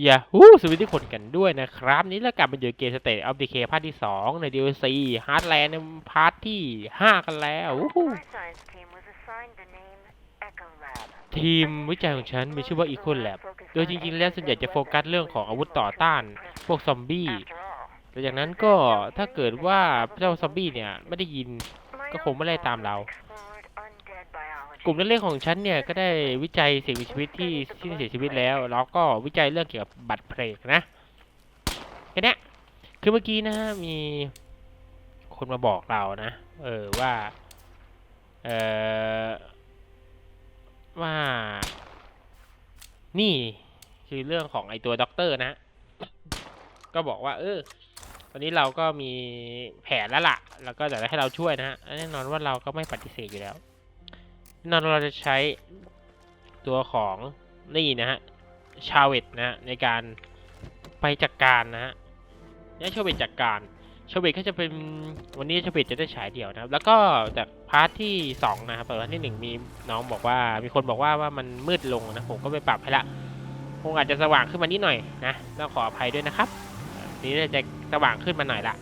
อย่าฮูสวัสดีทุกคนกันด้วยนะครับ นี่เรากลับมาอยู่เกมสเตทออฟดีเคพาร์ทที่ 2 ใน DLC Heartland ในพาร์ทที่ 5 กันแล้วทีมวิจัยของฉันมีชื่อว่า Eco Lab โดยจริงๆ แล้วส่วนใหญ่จะโฟกัสเรื่องของอาวุธต่อต้าน พวกซอมบี้แต่จากนั้นก็ถ้าเกิดว่าเจ้าซอมบี้เนี่ย ไม่ได้ยินก็คงไม่ไล่ตามเรา กลุ่มเล็กๆของฉันเนี่ยก็ได้วิจัยสิ่งมีชีวิตที่ที่เสียชีวิตแล้วแล้วก็วิจัยเรื่องเกี่ยวกับบัตรเพลกนะแค่นี้คือเมื่อกี้นะมีคนมาบอกเรานะ เออว่าเออว่านี่คือเรื่องของไอตัวด็อกเตอร์นะ ก็บอกว่า เออตอนนี้เราก็มีแผนแล้วล่ะ แล้วก็อยากจะให้เราช่วยนะฮะแน่นอนว่าเราก็ไม่ปฏิเสธอยู่แล้ว น่นอนเราจะใช้ตัวของนี่นะฮะชาเวตนะฮะในการไปจัดกการนะฮะนี่ชาเวตจัดกการชาเวตก็จะเป็นวันนี้ชาเวตจะได้ฉายเดี่ยวนะครับ แล้วก็จากพาร์ทที่สองนะครับพาร์ทที่หนึ่งมีน้องบอกว่า มีคนบอกว่าว่ามันมืดลงนะผมก็ไปปรับให้ละคงอาจจะสว่างขึ้นมานิดหน่อยนะต้องขออภัยด้วยนะครับ นี้จะสว่างขึ้นมาหน่อยละ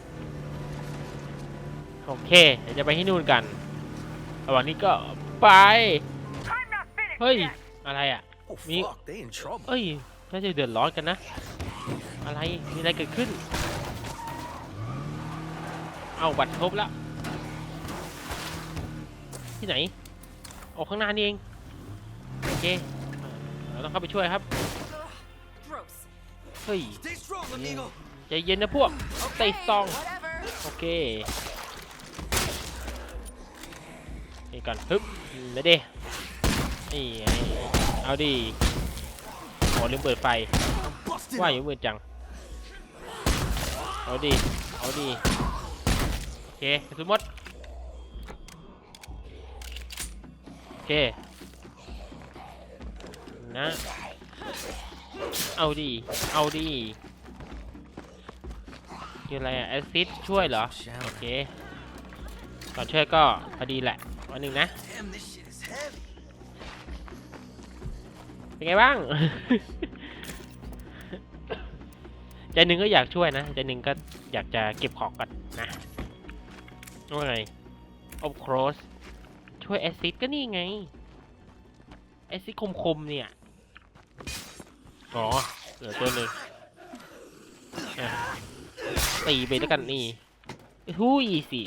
โอเคเดี๋ยวจะไปที่นู่นกันระหว่างนี้ก็ ไป I'm not finished เฮ้ย yet. อะไรอะ Oh Me- fuck, they in trouble. เอ้ย น่าจะเดือดร้อนกันนะ อะไร มีอะไรเกิดขึ้น เอาบัตรครบแล้ว ที่ไหน ออกข้างหน้านี่เอง โอเค เราต้องเข้าไปช่วยครับ Gross. เฮ้ย Stay strong, amigo. ใจเย็นนะพวก Stay strong Whatever. โอเค นี่ก่อนฮึบมาดินี่เอาดิโอ้ลืมเปิดไฟ ว่าอยู่มืดจัง เอาดิ เอาดิ โอเคสุนหมดโอเค นะ เอาดิ เอาดิคืออะไรอะแอซซิดช่วยเหรอ โอเคก่อนช่วยก็พอดีแหละ วันหนึ่งนะ Damn, this shit is heavy. เป็นไงบ้าง ใจหนึ่งก็อยากช่วยนะ ใจหนึ่งก็อยากจะเก็บของก่อนนะว่าไงอบโครสช่วยแอซิดก็นี่ไง แอซิดคมๆเนี่ย อ๋อ เหลือตัวหนึ่งอะตีไปแล้วกันนี่หูยสิ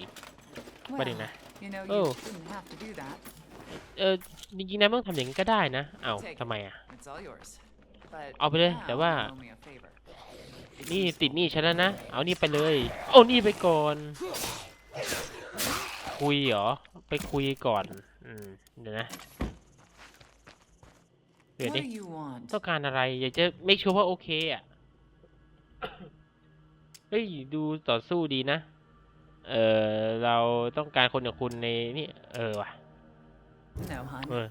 มาดินะ You know, Oh. you didn't have to do that. เออจริงๆนะไม่ต้องทำอย่างนี้ก็ได้นะเอ้าทำไมอะ It's all yours. But เอาไปเลย now แต่ว่า you owe me a favor. นี่ติดหนี่ฉันแล้วนะ เอานี่ไปเลย เอานี่ไปก่อน คุยเหรอ ไปคุยก่อน อืม เดี๋ยวนะ เดี๋ยว What ดิ do you want? ต้องการอะไร อยากจะไม่ชัวร์ว่าโอเคอะ เฮ้ย ดูต่อสู้ดีนะ เออเราต้องการคนอย่างคุณในนี่ เออว่ะ No, hon. เออ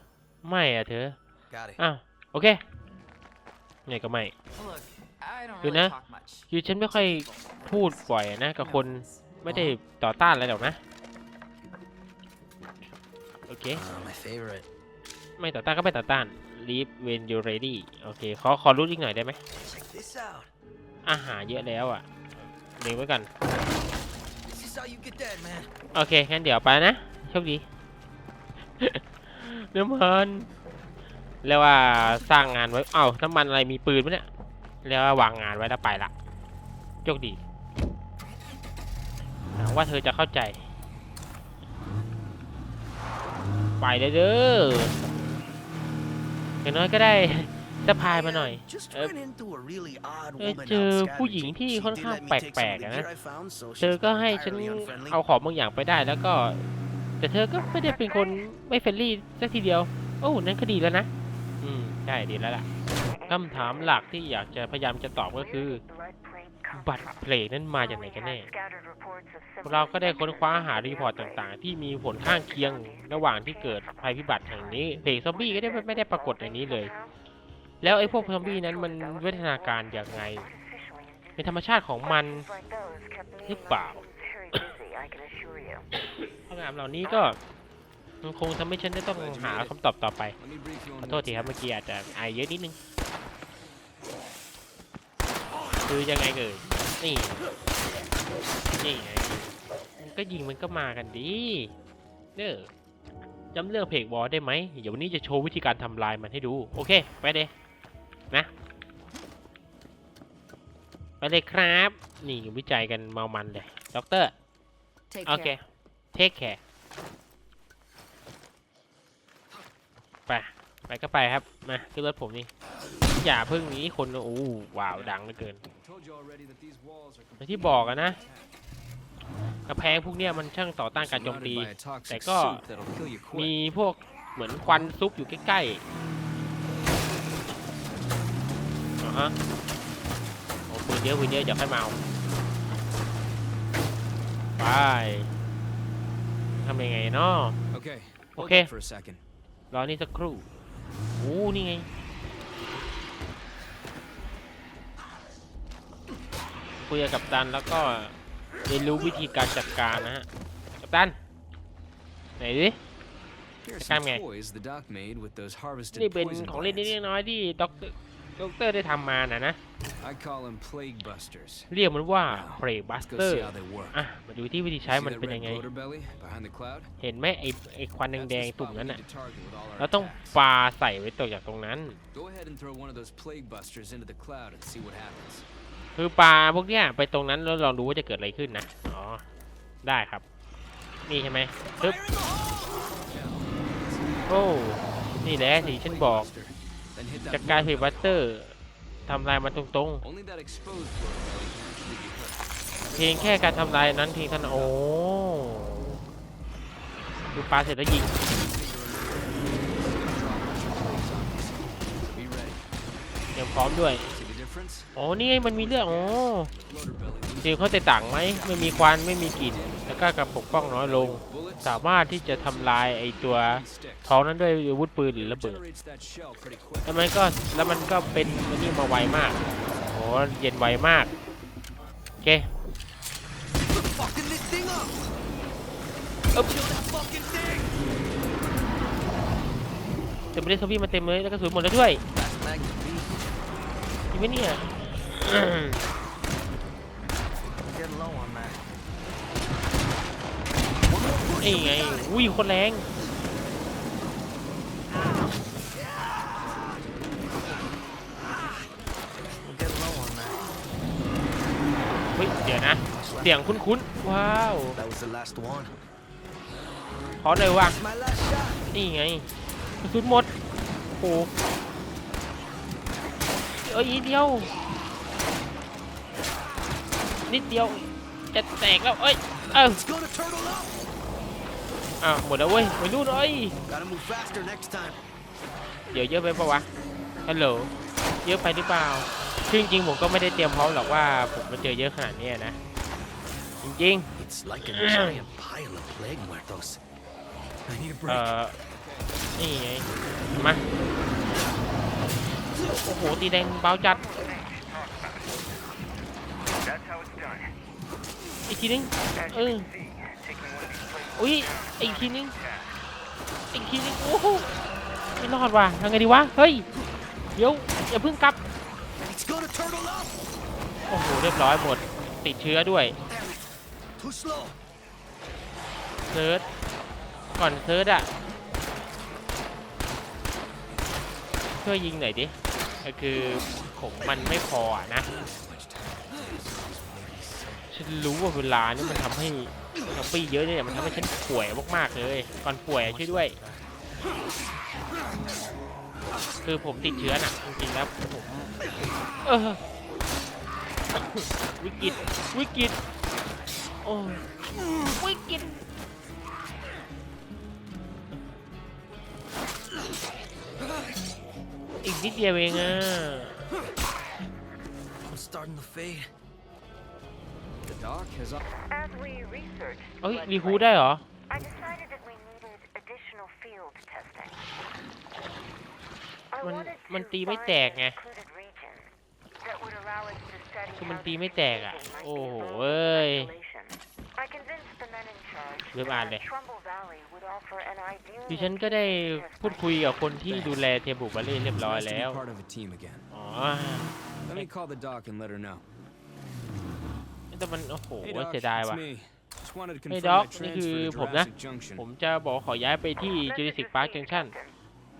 ไม่อะเธอ Got it. อ้าวโอเคไงก็ไม่ Look, I don't You really know? talk much. คือฉันไม่ค่อยพูดบ่อยนะกับคน No offense. ไม่ได้ต่อต้านอะไรหรอกนะ โอเค Uh, my favorite. ไม่ต่อต้านก็ไม่ต่อต้าน leave when you ready โอเค ขอขอรู้อีกหน่อยได้ไหม Check this out. อาหารเยอะแล้วอะเลี้ยงไว้ก่อน โอเคงั้นเดี๋ยวไปนะโชคดีน้ำมันเรียกว่าสร้างงานไว้เอ้าน้ำมันอะไรมีปืนไหมเนี่ยเรียกว่าวางงานไว้แล้วไปละโชคดีหวังว่าเธอจะเข้าใจ ไปเลยเด้ออย่างน้อยก็ได้ สะพายมาหน่อย Just Uh, ran into a really odd เออ woman เจอ out ผู้หญิง scavenging. ที่ She ค่อน did ข้าง let me แ take ปล some ก of ๆ the อะนะ gear I found, so เธอ she's ก็ให้ฉัน entirely unfriendly. เอาของบางอย่างไปได้แล้วก็ แต่เธอก็ไม่ได้เป็นคนไม่เฟรนลี่สักทีเดียว โอ้นั่นก็ดีแล้วนะ อืมใช่ดีแล้วล่ะคำถามหลักที่อยากจะพยายามจะตอบก็คือ บัตรเพลงนั้นมาจากไหนกันแน่ เราก็ได้ค้นคว้าหารีพอร์ตต่างๆ ที่มีผลข้างเคียงระหว่างที่เกิดภัยพิบัติแห่งนี้เพลงซอมบี้ก็ได้ไม่ได้ปรากฏในนี้เลย แล้วไอ้พวกซอมบี้นั้นมันวิวัฒนาการอย่างไง เป็นธรรมชาติของมันหรือเปล่าคำถามเหล่านี้ก็มันคงทำให้ฉันได้ต้องหาคำตอบต่อไป Let me brief you ข on อโทษทีครับเมื่อกี้อาจจะอายเยอะนิดนึง คือยังไงเอ่ย นี่ นี่ไงมันก็ยิงมันก็มากันดีเด้อจำเรื่องเพกบอลได้ไหม เดี๋ยววันนี้จะโชว์วิธีการทำลายมันให้ดู โอเค ไปเลย นะ ไปเลยครับ นี่วิจัยกันเมามันเลยด็อกเตอร์ Take โอเค care. เทคแคร์ไป ไปก็ไปครับ มาขึ้นรถผมนี่ อย่าเพิ่งหนี้คนโอ้ว้าวดังเหลือเกิน Told you already that these walls are อย่างที่บอกอะนะกระแพงพวกเนี้ยมันช่างต่อต้านการโจมตี surrounded by a toxic แต่ก็ soup that'll kill you มี quick. พวกเหมือนควันซุปอยู่ใกล้ๆอ่า ฮะโอ้ปืนเยอะปืนเยอะอย่าค่อยเมาไปทำยังไงเนาะ Okay. Hold Okay. up for a second. รอนี่สักครู่โอ้นี่ไง คุยกับกัปตันแล้วก็เรียนรู้วิธีการจัดการนะฮะ กัปตัน ไหนดิ Here are Cái some cam này. toys the doc made with those harvested นี่เป็น poison ของเล่น glands. นิดๆน้อยๆที่ด็อกเตอร์ ด็อกเตอร์ได้ทำมานะนะ I call them plague busters. เรียกมันว่าเพลบัส Let's go เตอร์ see how they work. อะมาดูที่วิธีใช้ See มัน that เป็น red ยังไง bloater belly behind the cloud? เห็นไหมไอไอควัน That's แด the งๆตุ่ spot ม we นั้น need อะ to target with all our เราต้อง attacks. ปาใส่ไว้ตกจากตรงนั้น Go ahead and throw one of those plague busters into the cloud and see what happens. คือปลาพวกเนี้ยไปตรงนั้นแล้วลองดูว่าจะเกิดอะไรขึ้นนะ อ๋อ ได้ครับ นี่ใช่ไหมปึ๊บโอ้ นี่แหละที่ฉันบอก Buster. Then hit that จากการ bloater เพล belly. บัสเตอร์ทำลายมันตรง Only that exposed bloater belly can actually be hurt. ๆเพียงแค่การทำลายนั้นเพียงเท่านั้นโอ้ดูปลาเสร็จแล้วยิง Be ready. เตรียมพร้อมด้วย See the difference? อ๋อนี่ไงมันมีเรื่องอ๋อ Bloater belly เสียงเขาแตกต่างไหมไม่มีควันไม่มีกลิ่น แล้วก็กระปกป้องน้อยลง bullets สามารถที่จะทำลายไอตัว and sticks. ท้องนั้นด้วยอาวุธปืนหรือระเบิด Generates that shell pretty quick. แล้วมันก็แล้วมันก็เป็นอันนี่มาไวมากโอ้เย็นไวมากโอเค Fucking this thing up! อึ๊บ Kill that fucking thing! เต็มไปด้วยซอมบี้มาเต็มเลยแล้วก็สูญหมดแล้วด้วย Last mag to beat. จริงไหมเนี่ย นี่ไงอุ้ยคนแรงเฮ้ยเดี๋ยวนะ เสียงคุ้นๆ ว้าวขอเลยว่ะนี่ไงสุนหมดโอ้เอ้ยเดียว นิดเดียว จะแตกแล้ว เอ้ย เอ้า It's gonna turtle up. อ้าวหมดแล้วเว้ยไม่รู้เลย Gotta move faster next time. เดี๋ยวเยอะไปปะวะ ฮัลโหล เยอะไปหรือเปล่าคือจริงๆผมก็ไม่ได้เตรียมพร้อมหรอกว่าผมมาเจอเยอะขนาดนี้นะ จริง It's like a giant pile of plague muertos. I need a ๆเอ่ break. อนี่ไงมา โอ้โห ตีแดงเบาจัด อีกทีนึง As เอ you อ can see, taking one of these places อุ้ยอีกทีนึงอีกทีนึงโอ้โหไม่รอดว่ะทำไงดีวะเฮ้ยเดี๋ยวอย่าเพิ่งกลับ It's gonna turtle up. โอ้โหเรียบร้อยหมดติดเชื้อด้วย Damn it. Too slow. เซิร์ชก่อนเซิร์ชอะช่วยยิงหน่อยดิก็คือผมมันไม่พออะนะ ฉันรู้ว่าเวลานี่มันทำให้ซอมบี้เยอะเนี่ยมันทำให้ฉันป่วยมากๆเลย ก่อนป่วยอะช่วยด้วย คือผมติดเชื้อหนักจริงๆแล้วผมเออวิกฤตวิกฤตโอ้ยวิกฤตอีกนิดเดียวเองอะ I'm starting to fade. The doc has all As we researched เอ้ย blood รีคู plague, ได้เหรอ I decided that we needed additional field testing. I มัน wanted มัน to ตีไม่ find แตก an ไง included region that would allow us to study คือมัน how ตี the ไม่แตกอะ facility might โอ้โห be evolved เอ้ย in isolation. I convinced the men in charge เริ่มอ่านเลย that Trumbull Valley would offer an ideal ดิฉันก็ได้ location to พูดคุยกับคนที่ดูแลเทมบุบาเล่เรียบร้อย nice to แล้ว be part of a team again. อ๋อ Let me call the doc and let her know. แต่มันโอ้โห Hey, Doc, เสียดาย it's ว่ะ me. Just wanted to Hey, confirm Doc, my นี่คือ transfer to ผมนะ Jurassic Junction. ผมจะบอกขอย้ายไปที่ Message Jurassic Park received, Junction Captain.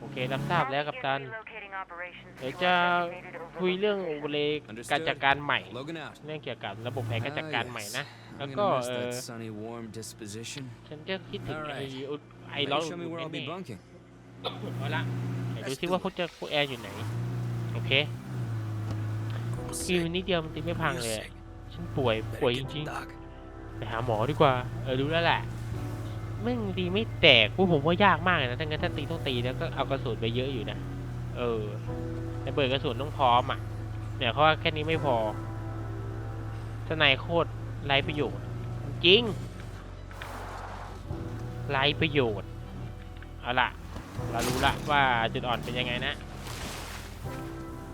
โอเครับทราบแล้วกัปตัน Begin relocating operations เดี๋ยว to จะ our designated คุยเรื่อง overload โอเวอร์เลย์ Understood การจัดการใหม่ Logan out. เรื่องเกี่ยวกับระบบแผนการจัด Ah, การใหม่นะ yes. แล้ว I'm ก็ gonna miss เออ that sunny, warm disposition. ฉันจะคิดถึงไอ้ Alright. อุดไอ้ Maybe ร้อน show me อุ่ where น I'll แน่ be bunking. ๆเอาละไหนดูซิว่าพวกจะพวกแอร์อยู่ไหน โอเคคือนิดเดียวมันตีไม่พังเลยอะ ฉันป่วยป่วยจริง Doc. ๆไปหาหมอดีกว่า เออรู้แล้วแหละแม่งตีไม่แตกพวกผมว่ายากมากเลยนะถ้างั้นถ้าตีต้องตีแล้วก็เอากระสุนไปเยอะอยู่นะ เออแต่เบิดกระสุนต้องพร้อมอะ เนี่ยเขาว่าแค่นี้ไม่พอสไนโคตรไร้ประโยชน์ จริงไร้ประโยชน์ เอาละเรารู้ละว่าจุดอ่อนเป็นยังไงนะ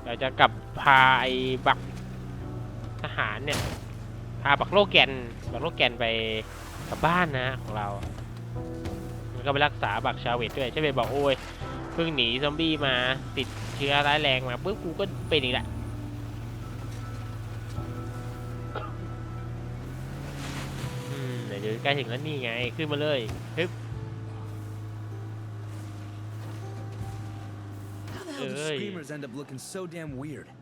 เราจะกลับพาไอ้บัก ทหารเนี่ย พาบักโลแกน บักโลแกนไปกลับบ้านนะของเรา มันก็ไปรักษาบักชาเวตด้วยใช่ไหมบอกโอ้ยเพิ่งหนีซอมบี้มาติดเชื้อร้ายแรงมาปุ๊บกูก็เป็นอีกและอืมเดี๋ยวใกล้ถึงแล้วนี่ไง ขึ้นมาเลยฮึบ How the hell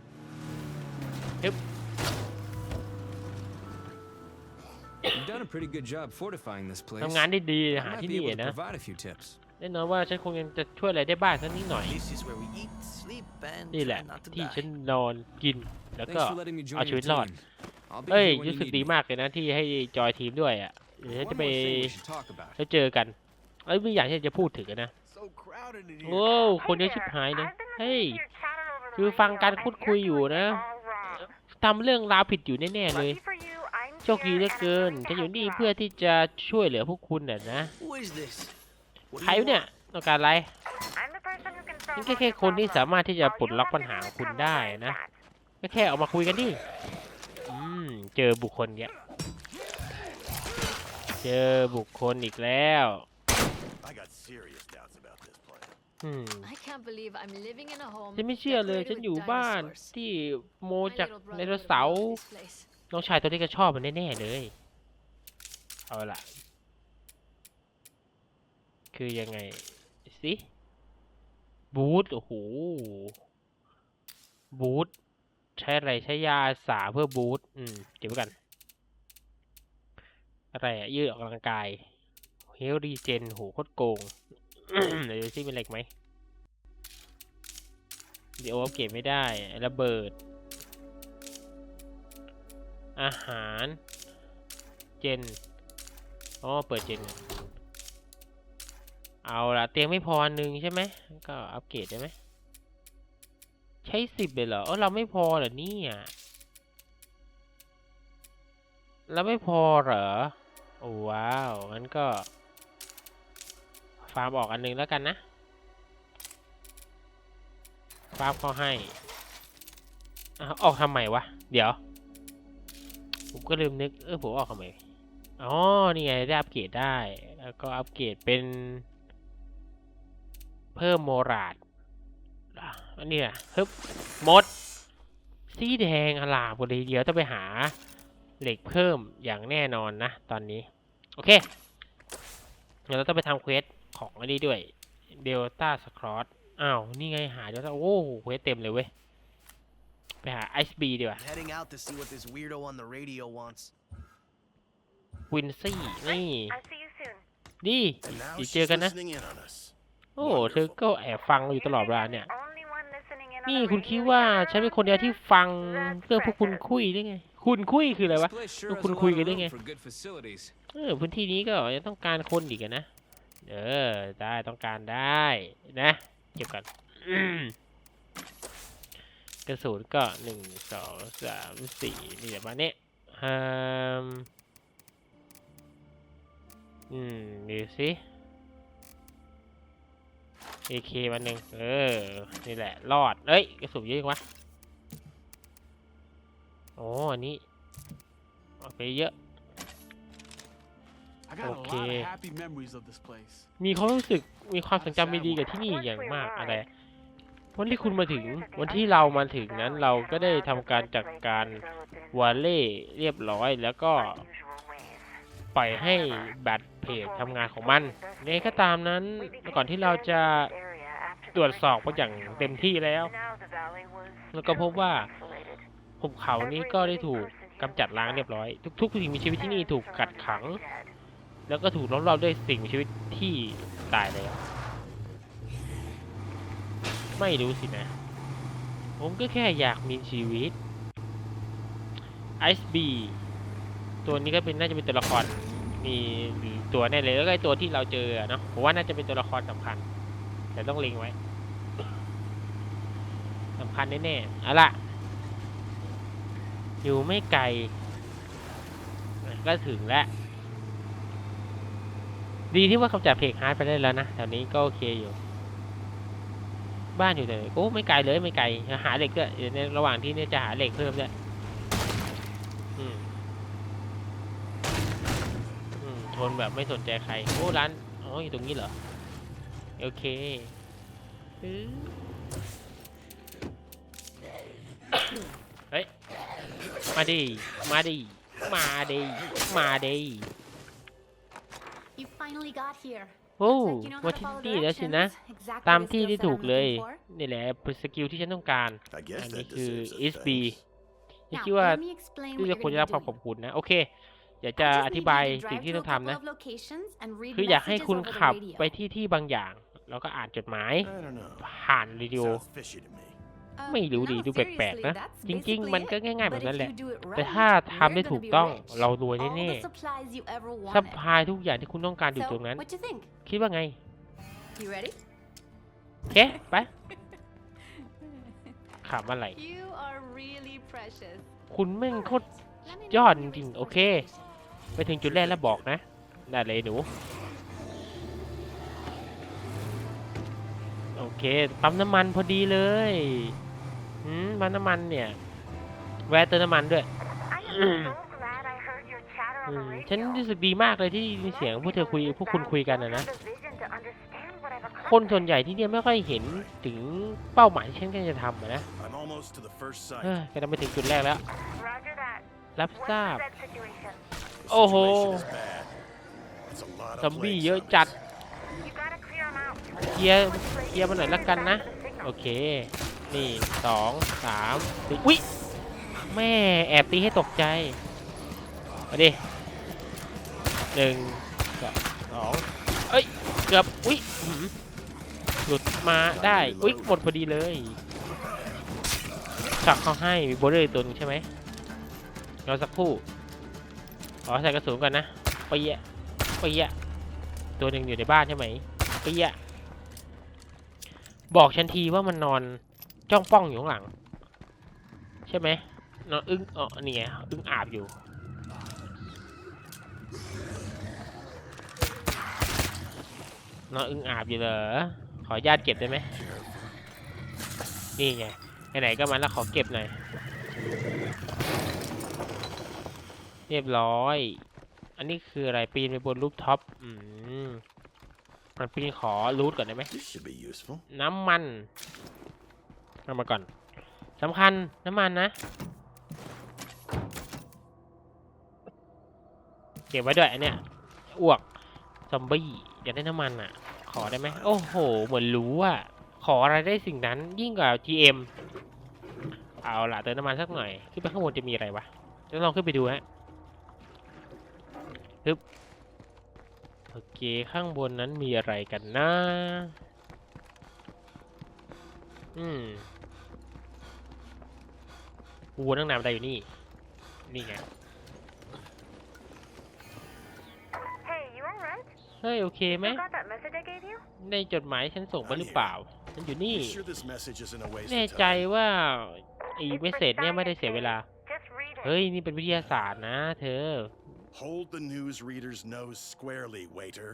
a pretty good job fortifying this place. ทำงานได้ดี I หา might ที่ be นี่ able to นะ provide a few tips. แน่นอนว่าฉันคงยังจะช่วยอะไรได้บ้างสักนิดหน่อย This is where we eat, sleep, and นี่แหละ try not to ที่ die. ฉันนอนกินแล้วก็ Thanks for letting me join เอาชี your วิตรอด team. I'll be เอ้ย here when รู้ you สึก need ดี me. มากเลยนะที่ให้จอยทีมด้วยอะเดี๋ยวฉัน One จะ more ไป thing we should talk about. แล้วเจอกันเอ้ยไม่อยากที่จะพูดถึงอะนะ So crowded in โอ้คนเยอะชิบหายเลย เฮ้ย คือฟังการพูดคุยอยู่นะ ทำเรื่องราวผิดอยู่แน่ ๆ เลย โชคดีเหลือเกินฉันอยู่นี่เพื่อที่จะช่วยเหลือพวกคุณน่ะนะ Who is this? What ใคร do you วะเนี่ย want? ต้องการอะไรนี่แค่แค่คนที่สามารถที่จะปลดล็อกปัญหาของคุณได้นะก็แค่ออกมาคุยกันดิ อืม เจอบุคคลเนี้ย เจอบุคคลอีกแล้ว I got serious doubts about this plan. อืม I can't believe I'm living in a home ฉันไม่เชื่อเลย decorated ฉัน with อยู่บ้าน dinosaurs. ที่โม My จาก little ได brother โน would have เสาร์ loved this place. น้องชายตัวนี้ก็ชอบมันแน่ๆเลย เอาล่ะคือยังไงสิบูธโอ้โหบูธใช้อะไรใช้ยาสาเพื่อบูธอืมเก็บไว้กัน อะไรอะยืดออกกำลังกายเฮลรีเจนโหโคตรโกงเดี๋ยวซิเป็นเหล็กไหมเดี๋ยวอัปเกรดไม่ได้ ระเบิด อาหาร เจนอ๋อเปิดเจน เอาละเตียงไม่พออันหนึ่งใช่ไหม ก็อัปเกรดได้ไหม ใช้สิบเลยเหรอเออเราไม่พอเหรอเนี่ยเราไม่พอเหรอ โอ้ว้าว งั้นก็ ฟาร์มออกอันหนึงแล้วกันนะ ฟาร์มเขาให้อออกทำไมวะ เดี๋ยว ผมก็ลืมนึก เออผมออกทำไมอ๋อ นี่ไงได้อัปเกรดได้ แล้วก็อัปเกรดเป็น เพิ่มโมราดอันนี้นะฮึบหมด สีแดงอลามพอดีเดียวต้องไปหาเหล็กเพิ่มอย่างแน่นอนนะ ตอนนี้ โอเคเดี๋ยวเราต้องไปทำเควสของอันนี้ด้วยเดลต้าสครอตอ้าว นี่ไงหาเดลต้าโอ้โหเควสเต็มเลยเว้ย ไปหาไอซ์บีดีกว่า Heading out to see what this weirdo on the radio wants. วินซี่ นี่ I see you soon. ดี And now เดี๋ยว she's เจอกันนะ listening in on us. โอ้เธอก็แอบฟังอยู่ตลอดเวลาเนี่ย Only one listening in on นี่ the คุณ radio คิดว่า here. ฉันเป็นคนเดียวที่ฟังเรื่องพวกคุณคุยได้ไง คุณคุยคืออะไร This วะ place sure Lúc has คุณ a lot คุย of กันได้ room ไง for good facilities. เออพื้นที่นี้ก็ยังต้องการคนอีกอะนะ เออ ได้ต้องการได้นะ เก็บก่อนอืม กระสุนก็หนึ่งสองสามสี่นี่เดี๋ยวมาเนี้ยอืมอืมดูสิเอเคมาหนึ่งเออ นี่แหละ รอด เอ้ย กระสุนเยอะจังวะโอ้อันนี้เอาไปเยอะ I got a lot Okay. of happy memories of this place. มีความรู้สึก มีความทรงจำไม่ดีกับที่นี่อย่างมากอะไร วันที่คุณมาถึง วันที่เรามาถึงนั้นเราก็ได้ทำการจัดการวาเล่เรียบร้อยแล้วก็ปล่อยให้แบตเพจทำงานของมันในก็ตามนั้นก่อนที่เราจะตรวจสอบไปอย่างเต็มที่แล้ว แล้วก็พบว่าหุบเขานี้ก็ได้ถูกกำจัดล้างเรียบร้อย ทุกๆสิ่งมีชีวิตที่นี่ถูกกัดขัง แล้วก็ถูกล้อมรอบด้วยสิ่งมีชีวิตที่ตายแล้ว ไม่รู้สินะ ผมก็แค่อยากมีชีวิตไอซ์บีตัวนี้ก็เป็นน่าจะเป็นตัวละครมีตัวแน่เลยแล้วก็ตัวที่เราเจอเนาะผมว่าน่าจะเป็นตัวละครสำคัญ แต่ต้องเล็งไว้สำคัญแน่ๆเอาล่ะ อยู่ไม่ไกล ก็ถึงแล้ว ดีที่ว่ากำจัดเพกฮาร์ดไปได้แล้วนะแถวนี้ก็โอเคอยู่ บ้านอยู่ไหนโอ้ไม่ไกลเลยไม่ไกลหาเหล็กด้วยเดี๋ยวในระหว่างที่เนี่ยจะหาเหล็กเพิ่มด้วยทนแบบไม่สนใจใครโอ้ร้านอ๋ออยู่ตรงนี้เหรอโอเคเฮ้ยมาดิมาดิมาดิมาดิ You finally got here. โอ้ Looks like you know มา how to ที่ follow นี่แล้วสินะ directions. Exactly ตาม the ที่ skills ที่ that ถู I'm กเลย looking for. นี่แหละเป็นสกิลที่ฉันต้องการ I guess อันนี้ that คือ deserves some SB thanks. นี่ Now, คิดว่า let me explain ที่ what จะ you're ควร gonna จะรับ be ความขอบ doing. คุณนะ โอเคอยาก I จะ just อ need ธิ you บาย to สิ่ง drive ที่ to ต้ a องทำ couple นะ of locations and read คืออยากให้ messages คุณ over the ขับ radio. ไปที่ที่บางอย่าง แล้วก็อ่านจดหมาย I don't know. ผ่านเรดิโอ Sounds fishy to me. Uh, ไม่รู้ดิ no, ดูแปลกๆ seriously, นะ that's จริง basically ๆมันก็ it. ง่ายๆแบบ But นั้น if แหละ you do it แต่ right, ถ้าทำได้ we're ถูก gonna be ต้อง rich. เรารวย All แน่ the supplies you ever ๆซัพ wanted. พลายทุกอย่างที่คุณต้องการอยู่ So, ตรงนั้น what you think? คิดว่าไง You ready? โอเคไปขำอะไร You are really precious. คุณแม่งโคตร Let me ย know อด when จ you ริง reach ๆ the โอเค station. ไปถึงจุดแรกแล้วบอกนะ ได้เลยหนู โอเค ปั๊มน้ำมันพอดีเลยหืมปั๊มน้ำมันเนี่ย แวะเติมน้ำมันด้วย I am so glad I heard your chatter อืมฉันรู้สึกดีมากเลยที่ได้ยินเสียงพวกเธอคุยพวกคุณคุยกันนะนะ คนส่วนใหญ่ที่เนี่ยไม่ค่อยเห็นถึงเป้าหมายที่ฉันกำลังจะทำอะนะ I'm almost to the first เฮ้ย site. กำลังไปถึงจุดแรกแล้ว รับทราบ the red situation? The โอ้โห situation is bad. It's a lot ซอ of มบี้ plague เยอะจัดเคลียร์เคลียร์มันหน่อยละกันนะ โอเค นี่สองสามสี่อุ๊ยแม่แอบตีให้ตกใจมาดิ หนึ่งสองเอ้ย เกือบ อุ๊ยอื้อหือหลุดมาได้ อุ๊ยหมดพอดีเลยสักเขาให้มีโบลเลอร์ตัวหนึงใช่ไหมรอสักครู่ขอใส่กระสุนก่อนนะไปะเยะไปะเยะตัวหนึ่งอยู่ในบ้านใช่ไหมไปะเยะบอกฉันทีว่ามันนอนจ้องป้องอยู่ข้างหลัง ใช่ไหมนอนอึ้งอ๋อนี่ไงอึ้งอาบอยู่ นอนอึ้งอาบอยู่เหรอ ขอญาตเก็บได้ไหม นี่ไง ไหนๆก็มาแล้วขอเก็บหน่อย เรียบร้อย อันนี้คืออะไร ปีนไปบนรูปท็อป อืมมันปีนขอรูทก่อนได้ไหม น้ำมันเอามาก่อนสำคัญน้ำมันนะ เก็บไว้ด้วยอันเนี้ยอ้วก ซอมบี้ อยากได้น้ำมันอะ ขอได้ไหมโอ้โห เหมือนรู้อะ ขออะไรได้สิ่งนั้นยิ่งกว่า GM เอาล่ะเติมน้ำมันสักหน่อย ขึ้นไปข้างบนจะมีอะไรวะจะลองขึ้นไปดูฮะฮึบโอเค ข้างบนนั้นมีอะไรกันนะ อืมวัวนั่งนานได้อยู่นี่ นี่ไง เฮ้ย โอเคไหม You got that message I gave you? ในจดหมายฉันส่งไปหรือเปล่า ฉันอยู่นี่ You sure this message isn't a waste แน่ of ใจ time? ว่าไอ้เมสเซจเนี่ยไม่ได้เสียเวลา Just read it. เฮ้ย นี่เป็นวิทยาศาสตร์นะ เธอ Hold the newsreader's nose squarely, waiter,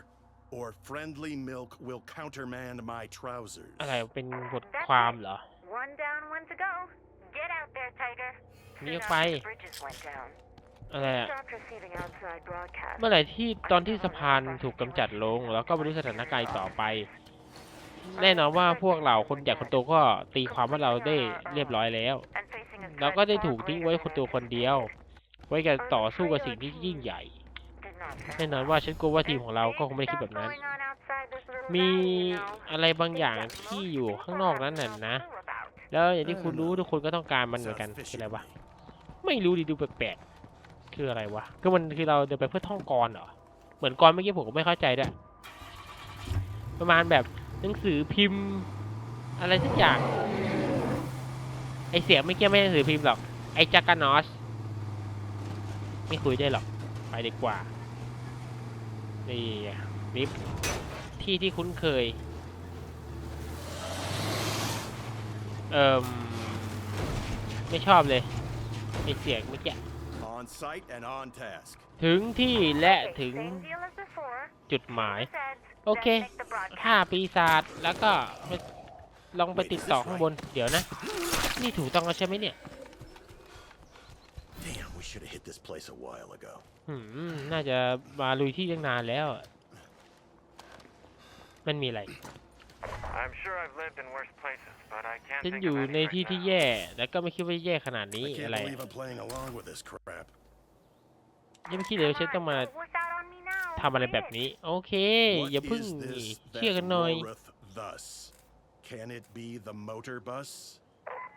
or friendly milk will countermand my trousers. อะไรเป็นบทความเหรอ One down, one to go. Get out there, Tiger. นี่ Soon ไป after the bridges went down. อะไรอะ Stopped receiving outside broadcasts. เมื่อไหร่ที่ตอนที่สะพานถูกกำจัดลง แล้วก็ไม่รู้สถานการณ์ต่อไป แน่นอนว่าพวกเราคนใหญ่คนโตก็ตีความว่าเราได้เรียบร้อยแล้ว And facing a เรา threat ก็ได้ far ถูกทิ้งไว้คนตัวคนเดียว ไว้กับต่อสู้กับสิ่งที่ยิ่งใหญ่ did not sound แน่นอนว่าฉันกลัวว่าทีมของเราก็คงไม่ได้คิดแบบนั้น going on outside this little มี valley, you know. อะไรบางอย่างที่อยู่ข้างนอกนั้นน่ะนะ แล้วอย่างที่คุณรู้ทุกคนก็ต้องการมันเหมือนกัน Sounds คืออะไร fishy วะไม่รู้ดิดูแปลกๆ คืออะไรวะคือมันคือเราเดินไปเพื่อท่องกรเหรอเหมือนกรเมื่อกี้ผมก็ไม่เข้าใจด้วยประมาณแบบหนังสือพิมพ์ อะไรสักอย่างไอเสียงไม่เกี่ยวไม่ใช่หนังสือพิมพ์หรอกไอจักรนอสไม่คุยได้หรอกไปดีกว่านี่ลิฟที่ที่คุ้นเคยเอ่มไม่ชอบเลยไอเสียงเมื่อกี้ On site and on task. ถึงที่และถึง Same deal as before. จุดหมาย Said, โอเค then make the broadcast. ฆ่าปีศาจแล้วก็ไปลองไปติดต่อข้างบน เดี๋ยวนะ นี่ถูกต้องแล้วใช่ไหมเนี่ย Damn, we should have hit this place a while ago. หืมน่าจะมาลุยที่ตั้งนานแล้วอะมันมีอะไร ฉันอยู่ในที่ที่แย่ แล้วก็ไม่คิดว่าแย่ขนาดนี้อะไรยังไม่คิดเลยว่าฉันต้องมาทำอะไรแบบนี้ โอเค อย่าพึ่งเชื่อกันหน่อย Can it be the motor bus?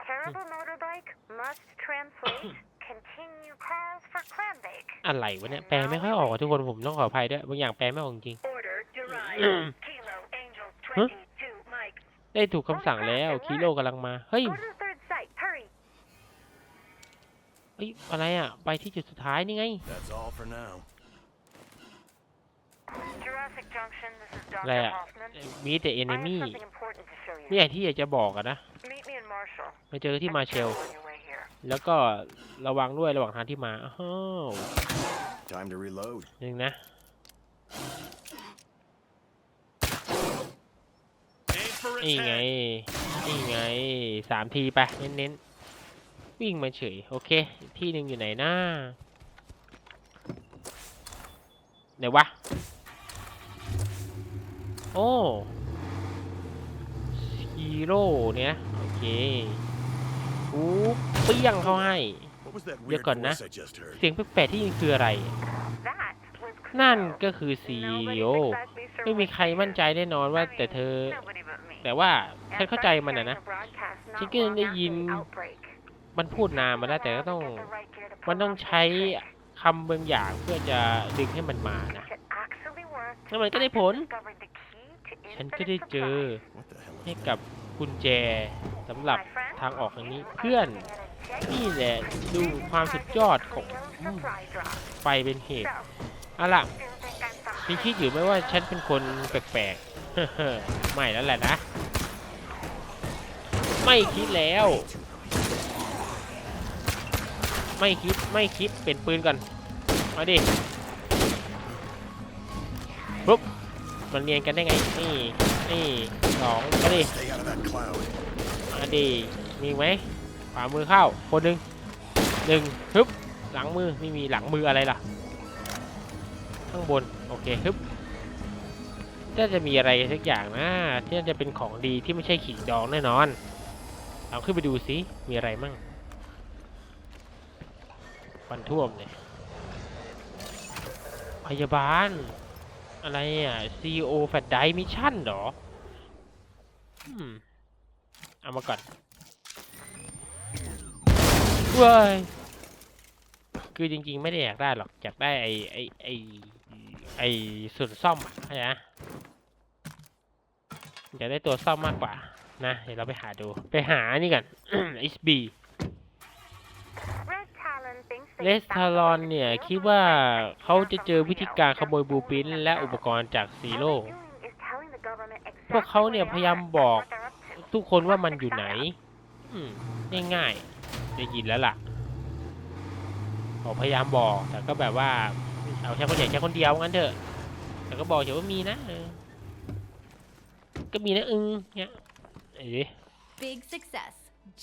Terrible motorbike must translate. Continue calls for clambake. อะไรวะเนี่ยแปลไม่ค่อยออกทุกคนผมต้องขออภัยด้วยบางอย่างแปลไม่ออกจริง Order derived. Kilo Angel 20. ได้ถูกคำสั่งแล้วคิโลกำลังมา เฮ้ย Go to the third site. Hurry. เฮ้ยอะไรอะ ไปที่จุดสุดท้ายนี่ไง That's all for now. Jurassic Junction. This is อะไร Dr. อะ Hoffman. มีแต่เอ I นิ have มี่ something important to show you. นี่อย่างที่อยากจะบอกอะนะ Meet me in Marshall. ไปเจอที่มาเชล On your way here. แล้วก็ระวังด้วยระหว่างทางที่มาอ้าว Time to reload. หนึ่งนะ Aim for นี่ไง นี่ไงสามทีไปเน้นๆ วิ่งมาเฉย โอเคอีกที่หนึ่งอยู่ไหนนะไหนวะ โอ้ฮีโร่เนี่ยนะโอเคปุ๊บเปี้ยงเข้าให้ What was that Nhớ weird còn á. voice I just heard? เสียงแปลกๆที่ยิงคืออะไร That was นั่น Cleo. ก็คือซี Nobody's โอ exactly sure ไม่มี what ใคร she มั่น is. ใจแน่นอนว่า I mean, แต่เธอ nobody but me. แต่ว่า And ฉันเข้าใจมันนะนะ started hearing the broadcast not ฉันก็ยัง long ได้ after ยิน the outbreak. มันพูดนานมาแล้วแต่ก็ต้อง Get the right gear to มัน pull ต้อง off ใช้ this trick. คำบางอย่างเพื่อจะดึงให้มันมานะ It actually worked. แล้วมันก็ได้ผล I discovered the key to ฉันก็ infinite ได้เจอ supplies. What the hell ให้ is กับ that? กุญแจสำหรับ My friend, ทางออกทางนี้ you are เพื่อน looking at a นี่ genuine แหละดูความสุดยอดของ Cleo supply drop. ไฟเป็นเหตุ So, เอาล่ะ still think I'm some พี่คิดอยู่ไหมว่าฉันเป็นคนแปลกๆไม่แล้วแหละนะ ไม่คิดแล้ว ไม่คิดไม่คิดเปลี่ยนปืนก่อนมาดิปุ๊บมันเรียนกันได้ไงนี่นี่สองมาดิมาดิมีไหมขวามือเข้าคนหนึ่งหนึ่งฮึบหลังมือไม่มีหลังมืออะไรล่ะ ข้างบนโอเคฮึบน่าจะมีอะไรสักอย่างนะที่น่าจะเป็นของดีที่ไม่ใช่ขิงดองแน่นอน เอาขึ้นไปดูสิมีอะไรมั่งฟันท่วมเลยพยาบาล อะไรอะ CEO แฟดไดมิชชั่นหรออืมเอามาก่อนเว้ยคือจริงๆ ไม่ได้อยากได้หรอก อยากได้ไอ้ไอ้ไอ้ไอ้ส่วนซ่อมอะเข้าใจนะอยากได้ตัวซ่อมมากกว่า นะ เดี๋ยวเราไปหาดู ไปหานี่ก่อน HB Red Talon thinks เล they สทารอนเนี่ย คิดว่าเขาจะเจอวิธีการขโมยบูปินและอุปกรณ์จากซีโร่พวกเขาเนี่ยพยายามบอกทุกคนว่ามันอยู่ไหนอืมง่ายๆได้ยินแล้วล่ะบอกพยายามบอก แต่ก็แบบว่า เอาแค่คนใหญ่แค่คนเดียวงั้นเถอะ แต่ก็บอกเฉยว่ามีนะเออก็มีนะอึงเนี่ย เอ้ย Big success,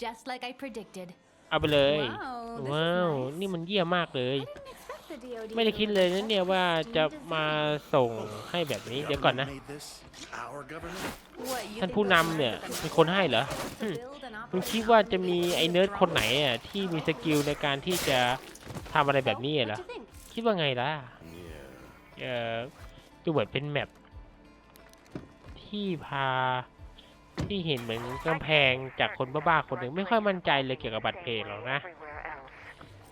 just like I predicted. เอาไปเลย Wow, this is ว้าว nice. นี่มันเยี่ยมมากเลย I didn't expect the DoD ไม่ได้คิดเลยนะเนี่ยว่าจะมาส่งให้แบบนี้ เดี๋ยวก่อนนะ Made this? Our government? What, you ท่าน think ผู้ we're นำเนี่ย gonna เป็นคนให้เหรอ to build and คุณ operate คิดว่า a จะมีไอ้เนิร์ดคนไหนอะที่มีสกิลในการที่จะทำอะไรแบบนี้ Well, เหรอ what do you think? คิดว่าไงล่ะ Yeah. เออดูเหมือนเป็นแมปที่พา ที่เห็นเหมือนกำแพงจากคนบ้าๆคนหนึ่งไม่ค่อยมั่นใจเลยเกี่ยวกับบัตรเพลงหรอกนะ Everywhere else.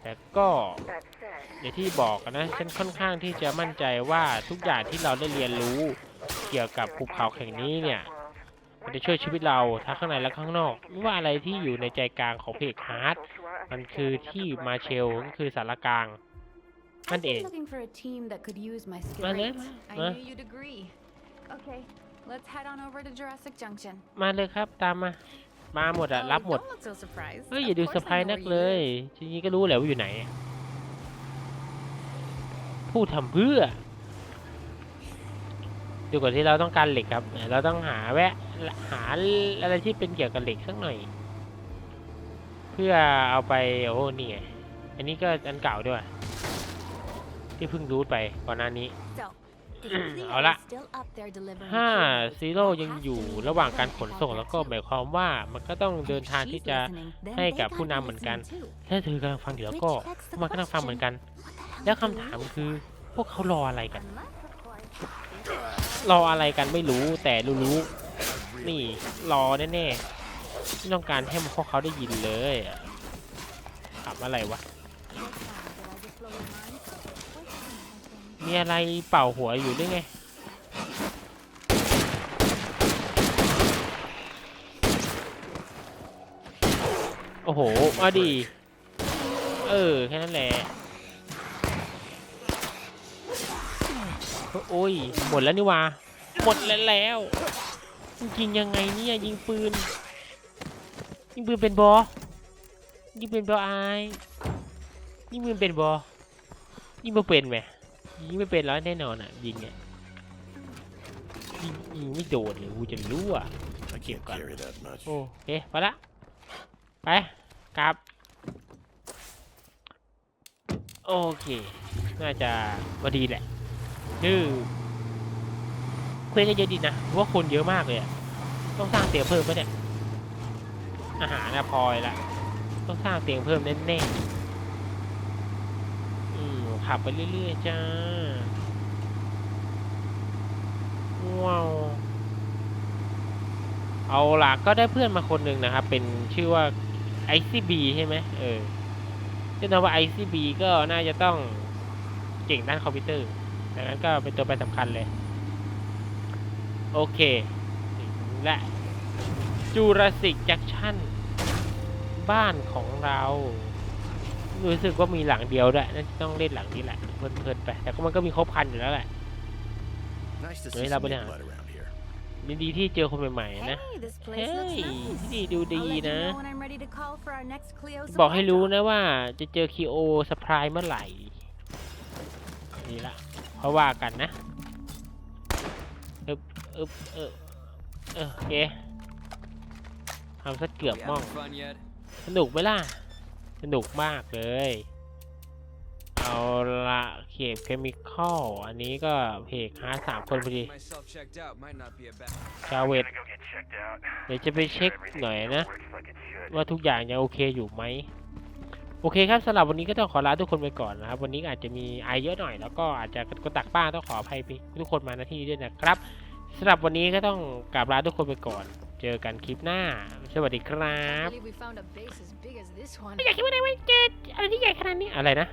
แต่ก็ That said, อย่างที่บอกอะนะฉันค่อนข้างที่จะมั่นใจว่าทุกอย่างที่เราได้เรียนรู้ เกี่ยวกับภูเขาแห่งนี้เนี่ยมันจะช่วยชีวิตเราทั้งข้างในและข้างนอกไม่ว่าอะไรที่อยู่ในใจกลางของเพจฮาร์ดมันคือที่มาเชลก็คือสารกลางนั่น I've เอ been ง looking for a team that could use my มาเลย skills. I มา knew you'd agree. Okay, let's head on over to Jurassic Junction. มาเลยครับตามมา มาหมดอะ Oh, รับหมด Don't look so surprised. เฮ้ย Of อย่าดู course สะ I พาย know นัก where you เลย live. ทีนี้ก็รู้แหละว่าอยู่ไหนพูดทำเพื่อดูก่อนที่เราต้องการเหล็กครับ เราต้องหาแวะ หาอะไรที่เป็นเกี่ยวกับเหล็กสักหน่อย เพื่อเอาไป โอ้โหนี่ไงอันนี้ก็อันเก่าด้วย ที่เพิ่งรูทไปก่อนหน้านี้ So, if Cleo เอาละ is still up there delivering ถ้า payloads, ซีโร่ I'll ยัง have อยู่ to ระหว่างการ use ขนส่งแล้วก็หมายความว่ามันก็ต้อง And เดิน if ทาง she's ที่จะ listening, then ให้ they กับผู้ gotta นำเหมือนกัน listen too. ถ้าเธอกำลังฟังอยู่แล้วก็ Which begs the มันก็ต้องฟังเหมือนกัน What the hell แล้ว is คำถาม Louise? คือพวกเขารออะไรกัน unless, of course, รออะไรกันไม่รู้แต่รู้ๆนี่รอแน่ๆไม่ต้องการให้พวกเขาได้ยินเลยอะถามอะไรวะ What sound? Did I just blow your mind? What's something? มีอะไรเป่าหัวอยู่ด้วยไง โอ้โหมาดี เออ แค่นั้นแหละ โอ้ย หมดแล้วนี่วะหมดแล้วแล้วยิงยังไงเนี่ยยิงปืน ยิงปืนเป็นบอยิงปืนบอไอายยิงปืนเป็นบอยิงบ่เป็นไหม ยิงไม่เป็นแล้วแน่นอนอะ ยิงเนี่ยยิงยิงไม่โดนเลยกูจะรู้อะ I Keep can't going. carry that much. โอเคไปละ ไปกลับ โอเค น่าจะพอดีแหละชื่อเควสก็เยอะดีนะเพราะว่าคนเยอะมากเลยอะต้องสร้างเตียงเพิ่มปะเนี่ย อาหารนะพอยละ ต้องสร้างเตียงเพิ่มแน่ๆอืม ขับไปเรื่อยๆจ้า ว้าว เอาล่ะก็ได้เพื่อนมาคนหนึ่งนะครับ เป็นชื่อว่า ICB ใช่ไหมเออซึ่งนับว่า ICB ก็น่าจะต้องเก่งด้านคอมพิวเตอร์ดังนั้นก็เป็นตัวแปรสำคัญเลย โอเค และจูราสิกแจักชั่น บ้านของเรา รู้สึกว่ามีหลังเดียวด้วยน่าจะต้องเล่นหลังนี้แหละเพลินๆไป แต่ก็มันก็มีครบคันอยู่แล้วแหละ Nice to Đấy see là some bên new này. blood around here. ยินดีที่เจอคนใหม่ๆนะ Hey, this เฮ้ place looks ย nice. ที่นี่ดูดี I'll let you นะ know when I'm ready to call for our next Cleo บอกให้รู้ supply drop. นะว่าจะเจอคีโอสปายเมื่อไหร่นี่ละเพราะว่ากันนะอึบอึบเออเออโอเคทำซะเกือบ We ม่อง having fun yet? สนุกไหมล่ะ สนุกมากเลย เอาละเข็บเคมีคอลอันนี้ก็เพกหาสามคนพอดีชาเวตเดี๋ยวจะไปเช็คหน่อยนะ ว่าทุกอย่างยังโอเคอยู่ไหมโอเคครับสำหรับวันนี้ก็ต้องขอลาทุกคนไปก่อนนะครับ วันนี้อาจจะมีไอเยอะหน่อย แล้วก็อาจจะกระตักบ้างต้องขออภัยไปทุกคนมาณที่นี้ด้วยนะครับสำหรับวันนี้ก็ต้องกราบลาทุกคนไปก่อน เจอกันคลิปหน้า สวัสดีครับ ไม่อยากคิดว่าได้ไว้เจ็ดอะไรที่ใหญ่ขนาดนี้อะไรนะ